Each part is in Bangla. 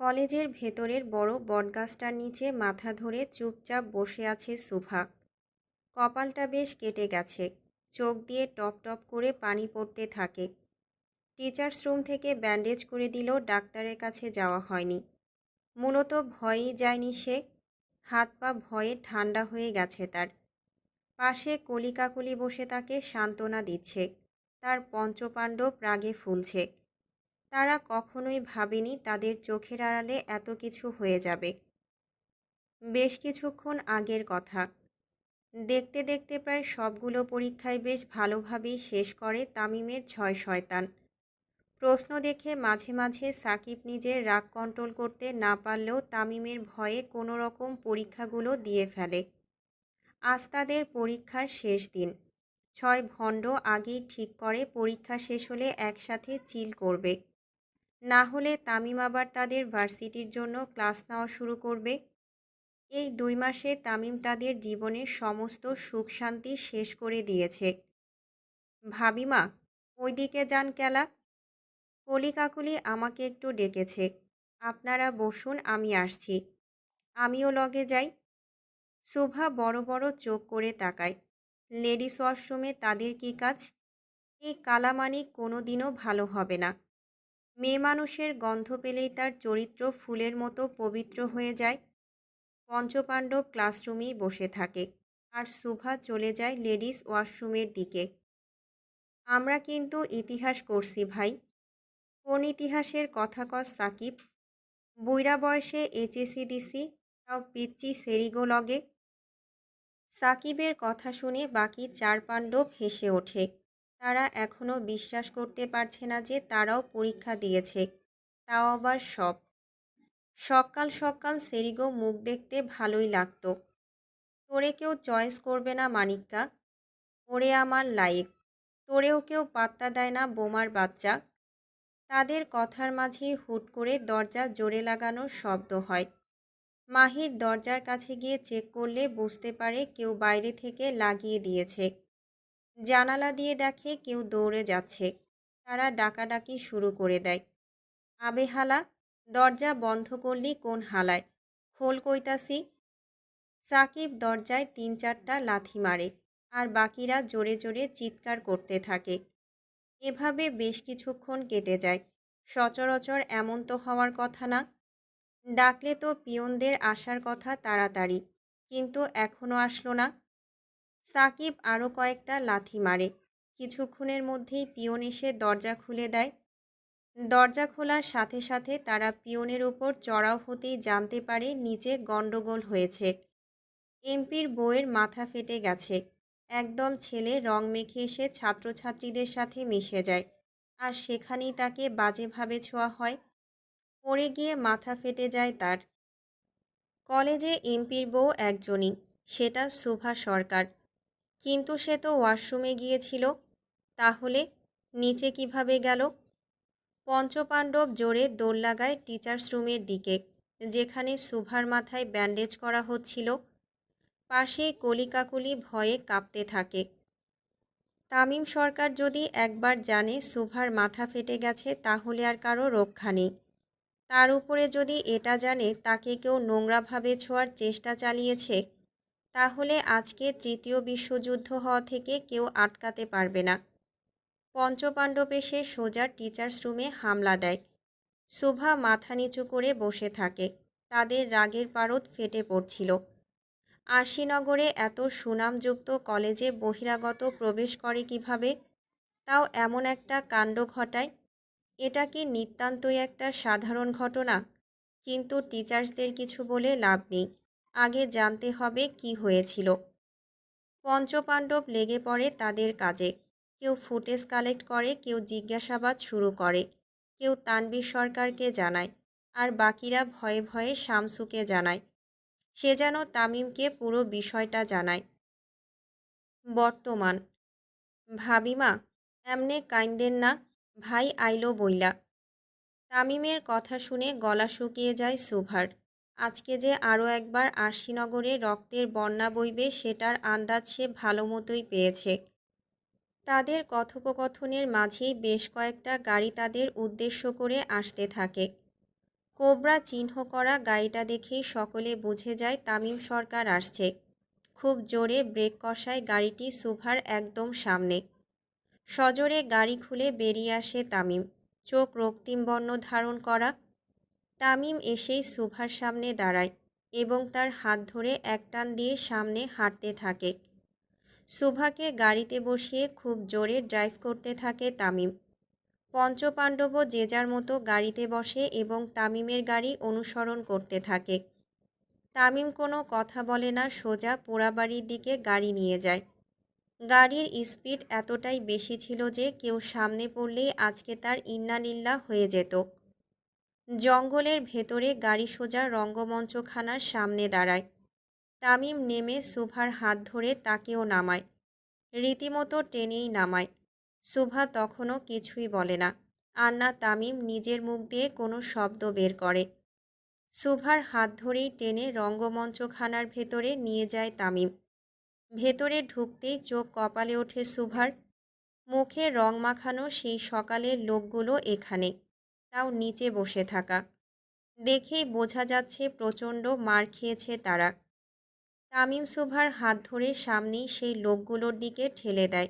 কলেজের ভেতরের বড় বটগাছটার নিচে মাথা ধরে চুপচাপ বসে আছে সুভা কপালটা বেশ কেটে গেছে। চোখ দিয়ে টপ টপ করে পানি পড়তে থাকে। টিচার্স রুম থেকে ব্যান্ডেজ করে দিলেও ডাক্তারের কাছে যাওয়া হয়নি। মূলত ভয়েই যায়নি সে। হাত পা ভয়ে ঠান্ডা হয়ে গেছে তার। পাশে কলিকাকলি বসে তাকে সান্ত্বনা দিচ্ছে। তার পঞ্চপাণ্ডব রাগে ফুলছে। তারা কখনোই ভাবেনি তাদের চোখের আড়ালে এত কিছু হয়ে যাবে। বেশ কিছুক্ষণ আগের কথা। দেখতে দেখতে প্রায় সবগুলো পরীক্ষায় বেশ ভালোভাবেই শেষ করে তামিমের ছয় শয়তান। প্রশ্ন দেখে মাঝে মাঝে সাকিব নিজের রাগ কন্ট্রোল করতে না পারলেও তামিমের ভয়ে কোনো রকম পরীক্ষাগুলো দিয়ে ফেলে। আজ তাদের পরীক্ষার শেষ দিন। ছয় ভণ্ড আগেই ঠিক করে পরীক্ষা শেষ হলে একসাথে চিল করবে। না হলে তামিম আবার তাদের ভার্সিটির জন্য ক্লাস নেওয়া শুরু করবে। এই দুই মাসে তামিম তাদের জীবনের সমস্ত সুখ শান্তি শেষ করে দিয়েছে। ভাবিমা ওইদিকে যান কেলা। কলিকাকুলি আমাকে একটু ডেকেছে। আপনারা বসুন, আমি আসছি। আমিও লগে যাই। শোভা বড় বড় চোখ করে তাকায়। লেডিস ওয়াশরুমে তাদের কী কাজ? এই কালামানি কোনো দিনও ভালো হবে না। মেয়ে মানুষের গন্ধ পেলেই তার চরিত্র ফুলের মতো পবিত্র হয়ে যায়। পঞ্চপাণ্ডব ক্লাসরুমেই বসে থাকে আর সুভা চলে যায় লেডিস ওয়াশরুমের দিকে। আমরা কিন্তু ইতিহাস করছি ভাই। কোন ইতিহাসের কথা কস সাকিব? বুইরা বয়সে এইচএসি দিছি তাও পিচ্চি সেরিগো লগে। সাকিবের কথা শুনে বাকি চার পাণ্ডব হেসে ওঠে। তারা এখনও বিশ্বাস করতে পারছে না যে তারাও পরীক্ষা দিয়েছে। তাও আবার সব। সকাল সকাল সেরিগো মুখ দেখতে ভালোই লাগতো। তোরে কেউ চয়েস করবে না, মানিক্কা। ওরে আমার লাইক। তোরেও কেউ পাত্তা দেয় না, বোমার বাচ্চা। তাদের কথার মাঝেই হুট করে দরজা জোরে লাগানোর শব্দ হয়। মাহির দরজার কাছে গিয়ে চেক করলে বুঝতে পারে কেউ বাইরে থেকে লাগিয়ে দিয়েছে। জানালা দিয়ে দেখে কেউ দৌড়ে যাচ্ছে। তারা ডাকাডাকি শুরু করে দেয়। আবে হালা, দরজা বন্ধ করলি কোন হালায়? খোল কইতাসি সাকিব দরজায় তিন চারটা লাথি মারে, আর বাকিরা জোরে জোরে চিৎকার করতে থাকে। এভাবে বেশ কিছুক্ষণ কেটে যায়। সচরাচর এমন তো হওয়ার কথা না। ডাকলে তো পিয়নদের আসার কথা তাড়াতাড়ি, কিন্তু এখনও আসলো না। সাকিব আরও কয়েকটা লাথি মারে। কিছুক্ষণের মধ্যেই পিয়ন এসে দরজা খুলে দেয়। দরজা খোলার সাথে সাথে তারা পিয়নের ওপর চড়াও হতেই জানতে পারে নিচে গণ্ডগোল হয়েছে। এমপির বউয়ের মাথা ফেটে গেছে। একদল ছেলে রং মেখে এসে ছাত্রছাত্রীদের সাথে মিশে যায়। আর সেখানেই তাকে বাজেভাবে ছোঁয়া হয়। পড়ে গিয়ে মাথা ফেটে যায় তার। কলেজে এমপির বউ একজনই, সেটা শোভা সরকার। কিন্তু সে তো ওয়াশরুমে গিয়েছিল, তাহলে নিচে কীভাবে গেল? পঞ্চপাণ্ডব জোরে দৌড় লাগায় টিচার্স রুমের দিকে, যেখানে সুভার মাথায় ব্যান্ডেজ করা হচ্ছিল। পাশে কলিকাকুলি ভয়ে কাঁপতে থাকে। তামিম সরকার যদি একবার জানে সুভার মাথা ফেটে গেছে, তাহলে আর কারও রক্ষা নেই। তার উপরে যদি এটা জানে, তাকে কেউ নোংরাভাবে ছোঁয়ার চেষ্টা চালিয়েছে। তাহলে আজকে তৃতীয় বিশ্বযুদ্ধ হওয়া থেকে কেউ আটকাতে পারবে না। পঞ্চপাণ্ডব এসে সোজা টিচার্স রুমে হামলা দেয়। শোভা মাথা নিচু করে বসে থাকে। তাদের রাগের পারদ ফেটে পড়ছিল। আরশিনগরে এত সুনামযুক্ত কলেজে বহিরাগত প্রবেশ করে কীভাবে? তাও এমন একটা কাণ্ড ঘটায়? এটা কি নিতান্তই একটা সাধারণ ঘটনা? কিন্তু টিচার্সদের কিছু বলে লাভ নেই। আগে জানতে হবে কি হয়েছিল। পঞ্চপাণ্ডব লেগে পড়ে তাদের কাজে। কেউ ফুটেজ কালেক্ট করে, কেউ জিজ্ঞাসাবাদ শুরু করে। কেউ তানবীর সরকারকে জানায় আর বাকিরা ভয়ে ভয়ে শামসুকে জানায়। সে যেন তামিমকে পুরো বিষয়টা জানায়। বর্তমান। ভাবিমা এমনে কাইন্দেন না, ভাই আইলো বইলা। তামিমের কথা শুনে গলা শুকিয়ে যায় সুভার। আজকে যে আরও একবার আরশিনগরে রক্তের বন্যা বইবে সেটার আন্দাজ সে ভালো মতোই পেয়েছে। তাদের কথোপকথনের মাঝেই বেশ কয়েকটা গাড়ি তাদের উদ্দেশ্য করে আসতে থাকে। কোবরা চিহ্ন করা গাড়িটা দেখেই সকলে বুঝে যায় তামিম সরকার আসছে। খুব জোরে ব্রেক কষায় গাড়িটি সুভার একদম সামনে। সজোরে গাড়ি খুলে বেরিয়ে আসে তামিম। চোখ রক্তিম বর্ণ ধারণ করা তামিম এসেই সুভার সামনে দাঁড়ায় এবং তার হাত ধরে এক টান দিয়ে সামনে হাঁটতে থাকে। সুভাকে গাড়িতে বসিয়ে খুব জোরে ড্রাইভ করতে থাকে তামিম। পঞ্চপাণ্ডব যে যার মতো গাড়িতে বসে এবং তামিমের গাড়ি অনুসরণ করতে থাকে। তামিম কোনো কথা বলে না, সোজা পোড়াবাড়ির দিকে গাড়ি নিয়ে যায়। গাড়ির স্পিড এতটাই বেশি ছিল যে কেউ সামনে পড়লেই আজকে তার ইন্নানিল্লা হয়ে যেত। জঙ্গলের ভেতরে গাড়ি সোজা রঙ্গমঞ্চখানার সামনে দাঁড়ায়। তামিম নেমে সুভার হাত ধরে তাকেও নামায়। রীতিমতো টেনেই নামায়। সুভা তখনও কিছুই বলে না। আন্না তামিম নিজের মুখ দিয়ে কোনো শব্দ বের করে। সুভার হাত ধরেই টেনে রঙ্গমঞ্চখানার ভেতরে নিয়ে যায় তামিম। ভেতরে ঢুকতেই চোখ কপালে ওঠে সুভার। মুখে রং মাখানো সেই সকালের লোকগুলো এখানে। তাও নিচে বসে থাকা। দেখেই বোঝা যাচ্ছে প্রচণ্ড মার খেয়েছে তারা। তামিম সুভার হাত ধরে সামনেই সেই লোকগুলোর দিকে ঠেলে দেয়।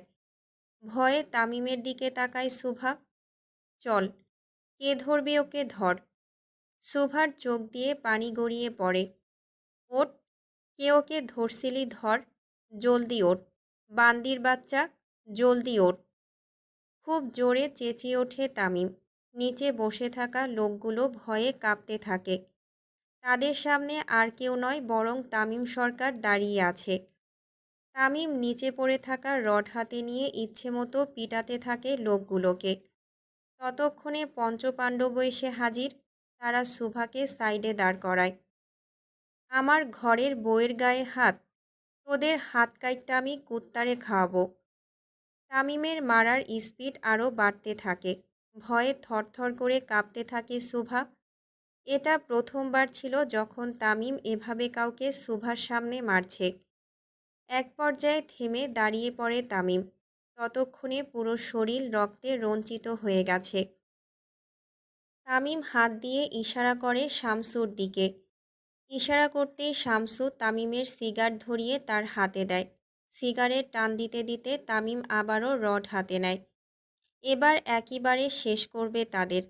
ভয়ে তামিমের দিকে তাকায় সুভা। চল, কে ধরবে ওকে ধর। সুভার চোখ দিয়ে পানি গড়িয়ে পড়ে। ওট কে ওকে ধরছিলি ধর। জলদি ওঠ, বান্দির বাচ্চা, জলদি ওঠ। খুব জোরে চেঁচিয়ে ওঠে তামিম। নিচে বসে থাকা লোকগুলো ভয়ে কাঁপতে থাকে। তাদের সামনে আর কেউ নয়, বরং তামিম সরকার দাঁড়িয়ে আছে। তামিম নিচে পড়ে থাকা রড হাতে নিয়ে ইচ্ছে মতো পিটাতে থাকে লোকগুলোকে। ততক্ষণে পঞ্চপাণ্ডব এসে হাজির, তারা সুভাকে সাইডে দাঁড় করায়। আমার ঘরের বইয়ের গায়ে হাত, তোদের হাত কাইটটা আমি কুত্তারে খাওয়াবো। তামিমের মারার স্পিড আরও বাড়তে থাকে। ভয়ে থরথর করে কাঁপতে থাকে সুভা এটা প্রথমবার ছিল যখন তামিম এভাবে কাউকে সুভার সামনে মারছে। এক পর্যায়ে থেমে দাঁড়িয়ে পড়ে তামিম। ততক্ষণে পুরো শরীর রক্তে রঞ্চিত হয়ে গেছে। তামিম হাত দিয়ে ইশারা করে শামসুর দিকে। ইশারা করতেই শামসু তামিমের সিগার ধরিয়ে তার হাতে দেয়। সিগারেট টান দিতে দিতে তামিম আবারও রড হাতে নেয়। এবার একইবারে শেষ করবে তাদের।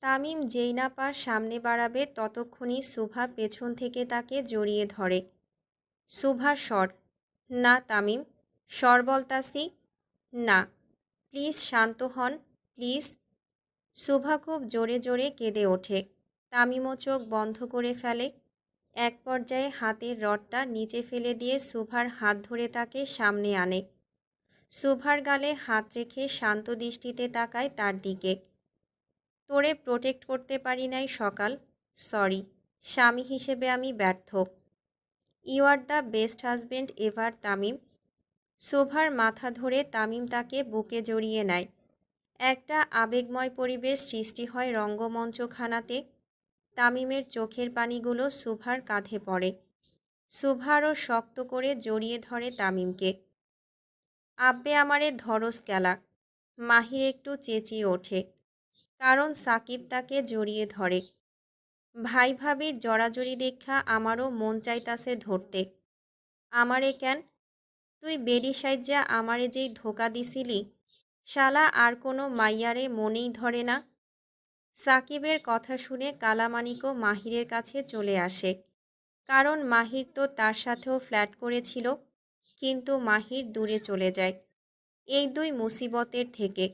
তামিম যেই না পা সামনে বাড়াবে ততক্ষণই সুভা পেছন থেকে তাকে জড়িয়ে ধরে। সুভা স্বর, না তামিম। স্বর বলতাসি না। প্লিজ শান্ত হন, প্লিজ। সুভা খুব জোরে জোরে কেঁদে ওঠে। তামিমও চোখ বন্ধ করে ফেলে। এক পর্যায়ে হাতের রডটা নিচে ফেলে দিয়ে সুভার হাত ধরে তাকে সামনে আনে। সুভার গালে হাত রেখে শান্ত দৃষ্টিতে তাকায় তার দিকে। তোরে প্রোটেক্ট করতে পারি নাই সকাল। সরি স্বামী হিসেবে আমি ব্যর্থ। You are the best husband ever Tamim. শোভার মাথা ধরে তামিম তাকে বুকে জড়িয়ে নেয়। একটা আবেগময় পরিবেশ সৃষ্টি হয় রঙ্গমঞ্চখানাতে। তামিমের চোখের পানিগুলো সুভার কাঁধে পড়ে। সুভারও শক্ত করে জড়িয়ে ধরে তামিমকে। আব্বে আমারে ধরস কেলা। মাহির একটু চেঁচিয়ে ওঠে, কারণ সাকিব তাকে জড়িয়ে ধরে। ভাই ভাবির জড়াজড়ি দেখা আমারও মন চাইতাছে ধরতে। আমারে কেন? তুই বেরি সাইজা আমারে যেই ধোকা দিছিলি, শালা আর কোনো মাইয়ারে মনেই ধরে না। সাকিবের কথা শুনে কালামানিকও মাহিরের কাছে চলে আসে, কারণ মাহির তো তার সাথেও ফ্ল্যাট করেছিল। কিন্তু মাহির দূরে চলে যায়। এই দুই মুসিবতের থেকে।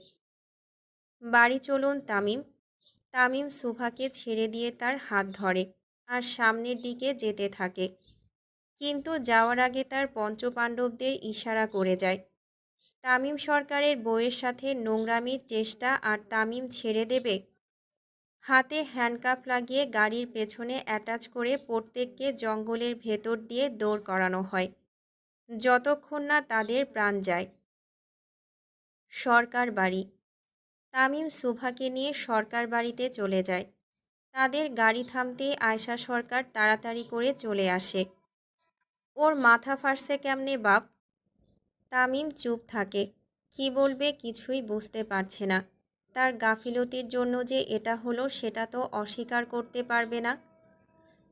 বাড়ি চলুন তামিম। তামিম সুভাকে ছেড়ে দিয়ে তার হাত ধরে আর সামনের দিকে যেতে থাকে। কিন্তু যাওয়ার আগে তার পঞ্চপাণ্ডবদের ইশারা করে যায়। তামিম সরকারের বইয়ের সাথে নোংরামির চেষ্টা আর তামিম ছেড়ে দেবে? হাতে হ্যান্ডকাপ লাগিয়ে গাড়ির পেছনে অ্যাটাচ করে প্রত্যেককে জঙ্গলের ভেতর দিয়ে দৌড় করানো হয়। যতক্ষণ না তাদের প্রাণ যায়। সরকার বাড়ি। তামিম সুভাকে নিয়ে সরকার বাড়িতে চলে যায়। তাদের গাড়ি থামতেই আয়শা সরকার তাড়াতাড়ি করে চলে আসে। ওর মাথা ফাটছে কেমনে বাপ? তামিম চুপ থাকে। কি বলবে কিছুই বুঝতে পারছে না। তার গাফিলতির জন্য যে এটা হলো সেটা তো অস্বীকার করতে পারবে না।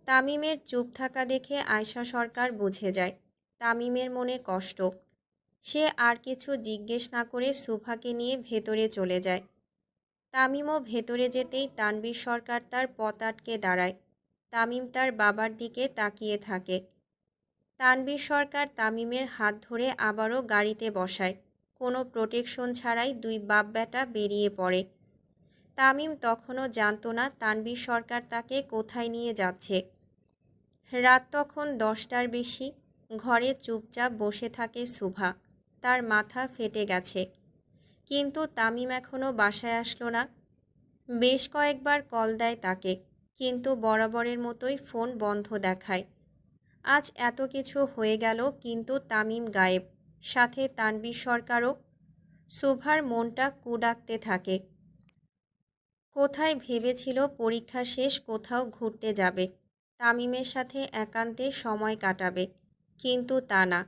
তামিমের চুপ থাকা দেখে আয়শা সরকার বুঝে যায়। তামিমের মনে কষ্ট। সে আর কিছু জিজ্ঞেস না করে সুভাকে নিয়ে ভেতরে চলে যায়। তামিমও ভেতরে যেতেই তানবীর সরকার তার পথ আটকে দাঁড়ায়। তামিম তার বাবার দিকে তাকিয়ে থাকে। তানবীর সরকার তামিমের হাত ধরে আবারও গাড়িতে বসায়। কোনো প্রোটেকশন ছাড়াই দুই বাপ বেটা বেরিয়ে পড়ে। তামিম তখনও জানতো না তানবীর সরকার তাকে কোথায় নিয়ে যাচ্ছে। রাত তখন দশটার বেশি। ঘরে চুপচাপ বসে থাকে সুভা। তার মাথা ফেটে গেছে। কিন্তু তামিম এখনও বাসায় আসলো না। বেশ কয়েকবার কল দেয় তাকে, কিন্তু বরাবরের মতোই ফোন বন্ধ দেখায়। আজ এত কিছু হয়ে গেল, কিন্তু তামিম গায়েব। সাথে তানবীর সরকারও। সুভার মনটা কুডাকতে থাকে। কোথায় ভেবেছিল পরীক্ষা শেষ, কোথাও ঘুরতে যাবে। তামিমের সাথে একান্তে সময় কাটাবে। কিন্তু তা না।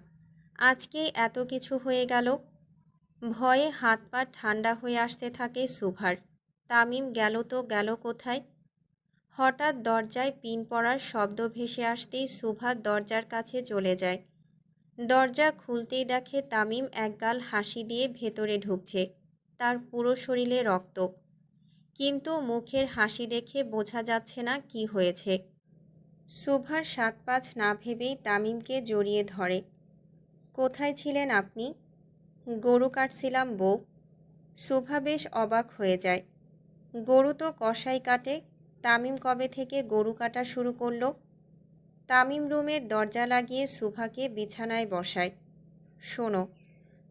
আজকেই এত কিছু হয়ে গেল। ভয়ে হাত পা ঠান্ডা হয়ে আসতে থাকে সুভার। তামিম গেল তো গেল কোথায়? হঠাৎ দরজায় পিন পড়ার শব্দ ভেসে আসতেই সুভা দরজার কাছে চলে যায়। দরজা খুলতেই দেখে তামিম একগাল হাসি দিয়ে ভেতরে ঢুকছে। তার পুরো শরীরে রক্ত। কিন্তু মুখের হাসি দেখে বোঝা যাচ্ছে না কি হয়েছে। সুভার সাত পাঁচ না ভেবেই তামিমকে জড়িয়ে ধরে। কোথায় ছিলেন আপনি? গরু কাটছিলাম বউ। শোভা বেশ অবাক হয়ে যায়। গরু তো কষাই কাটে, তামিম কবে থেকে গরু কাটা শুরু করল? তামিম রুমের দরজা লাগিয়ে সুভাকে বিছানায় বসায়। শোনো,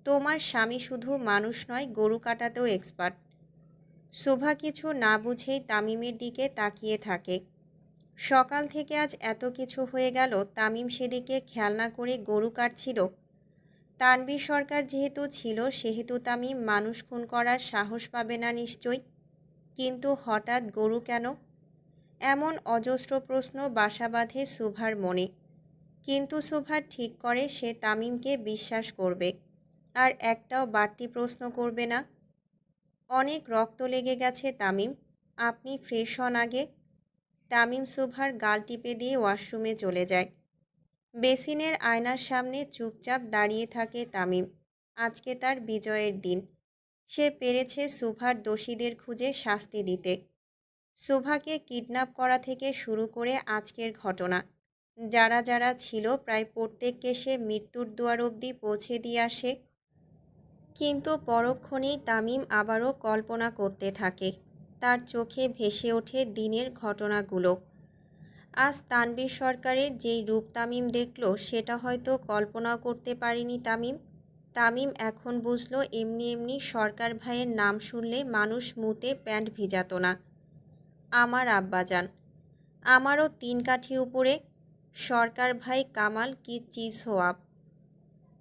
তোমার স্বামী শুধু মানুষ নয়, গরু কাটাতেও এক্সপার্ট শোভা কিছু না বুঝেই তামিমের দিকে তাকিয়ে থাকে। সকাল থেকে আজ এত কিছু হয়ে গেল, তামিম সেদিকে খেয়াল না করে গরু কাটছিল। তানবীর সরকার যেহেতু ছিল, সেহেতু তামিম মানুষ খুন করার সাহস পাবে না নিশ্চয় কিন্তু হঠাৎ গরু কেন? এমন অজস্র প্রশ্ন বাসা বাঁধে সুভার মনে। কিন্তু সুভার ঠিক করে সে তামিমকে বিশ্বাস করবে, আর একটাও বাড়তি প্রশ্ন করবে না। অনেক রক্ত লেগে গেছে তামিম, আপনি ফ্রেশ হন আগে। তামিম সুভার গাল টিপে দিয়ে ওয়াশরুমে চলে যায়। বেসিনের আয়নার সামনে চুপচাপ দাঁড়িয়ে থাকে তামিম। আজকে তার বিজয়ের দিন। সে পেরেছে সুভার দোষীদের খুঁজে শাস্তি দিতে। সুভাকে কিডন্যাপ করা থেকে শুরু করে আজকের ঘটনা। যারা যারা ছিল প্রায় প্রত্যেককে সে মৃত্যুর দুয়ার অবধি পৌঁছে দিয়ে আসে। কিন্তু পরক্ষণেই তামিম আবারও কল্পনা করতে থাকে। তার চোখে ভেসে ওঠে দিনের ঘটনাগুলো। আজ তানবীর সরকারের যেই রূপ তামিম দেখল, সেটা হয়তো কল্পনাও করতে পারেনি তামিম। তামিম এখন বুঝলো, এমনি এমনি সরকার ভাইয়ের নাম শুনলে মানুষ মুতে প্যান্ট ভিজাত না। আমার আব্বাজান, আমারও তিন কাঠি উপরে, সরকার ভাই কামাল কি চিজ হোয়াব।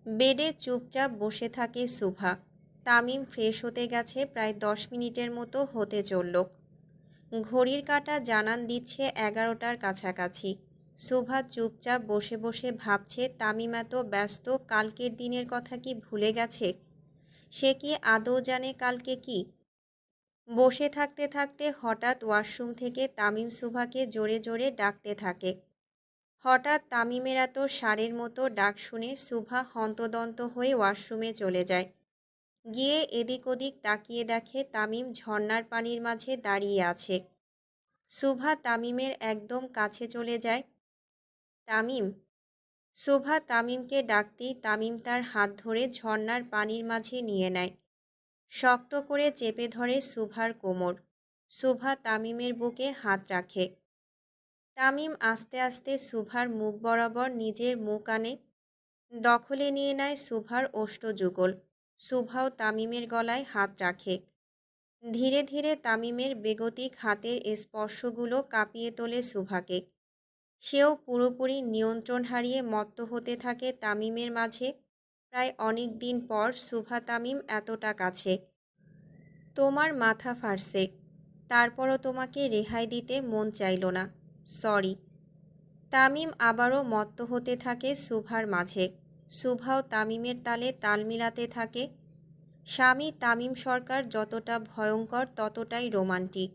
বেডে চুপচাপ বসে থাকে সুভা। তামিম ফ্রেশ হতে গেছে প্রায় দশ মিনিটের মতো হতে চলল। ঘড়ির কাটা জানান দিচ্ছে এগারোটার কাছাকাছি। সুভা চুপচাপ বসে বসে ভাবছে, তামিম এত ব্যস্ত, কালকের দিনের কথা কি ভুলে গেছে? সে কি আদৌ জানে কালকে কি? বসে থাকতে থাকতে হঠাৎ ওয়াশরুম থেকে তামিম সুভাকে জোরে জোরে ডাকতে থাকে। হঠাৎ তামিমের এত সারের মতো ডাক শুনে সুভা হন্তদন্ত হয়ে ওয়াশরুমে চলে যায়। গিয়ে এদিক ওদিক তাকিয়ে দেখে তামিম ঝর্নার পানির মাঝে দাঁড়িয়ে আছে। সুভা তামিমের একদম কাছে চলে যায়। তামিম? সুভা তামিমকে ডাকতেই তামিম তার হাত ধরে ঝর্নার পানির মাঝে নিয়ে নেয়। শক্ত করে চেপে ধরে সুভার কোমর। সুভা তামিমের বুকে হাত রাখে। তামিম আস্তে আস্তে সুভার মুখ বরাবর নিজের মুখ আনে। দখলে নিয়ে নেয় সুভার অষ্টযুগল সুভাও তামিমের গলায় হাত রাখে। ধীরে ধীরে তামিমের বেগতিক হাতের স্পর্শগুলো কাঁপিয়ে তোলে সুভাকে। সেও পুরোপুরি নিয়ন্ত্রণ হারিয়ে মত্ত হতে থাকে তামিমের মাঝে। প্রায় অনেক দিন পর সুভা তামিম এতটা কাছে। তোমার মাথা ফাটছে তারপরও তোমাকে রেহাই দিতে মন চাইল না। সরি। তামিম আবারও মত্ত হতে থাকে সুভার মাঝে। সুভাও তামিমের তালে তাল মিলাতে থাকে। স্বামী তামিম সরকার যতটা ভয়ঙ্কর, ততটাই রোমান্টিক।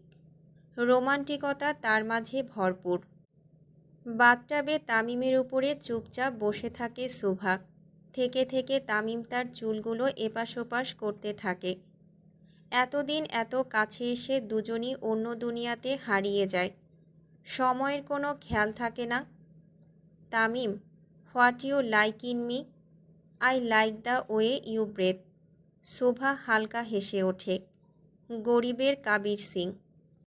রোমান্টিকতা তার মাঝে ভরপুর। বাথটাবে তামিমের উপরে চুপচাপ বসে থাকে সুভাগ থেকে থেকে তামিম তার চুলগুলো এপাশ ওপাশ করতে থাকে। এতদিন এত কাছে এসে দুজনই অন্য দুনিয়াতে হারিয়ে যায়। সময়ের কোনো খেয়াল থাকে না। Tamim what you like in me I like the way you breathe Shobha হালকা হেসে ওঠে। গরিবের কাবির সিং।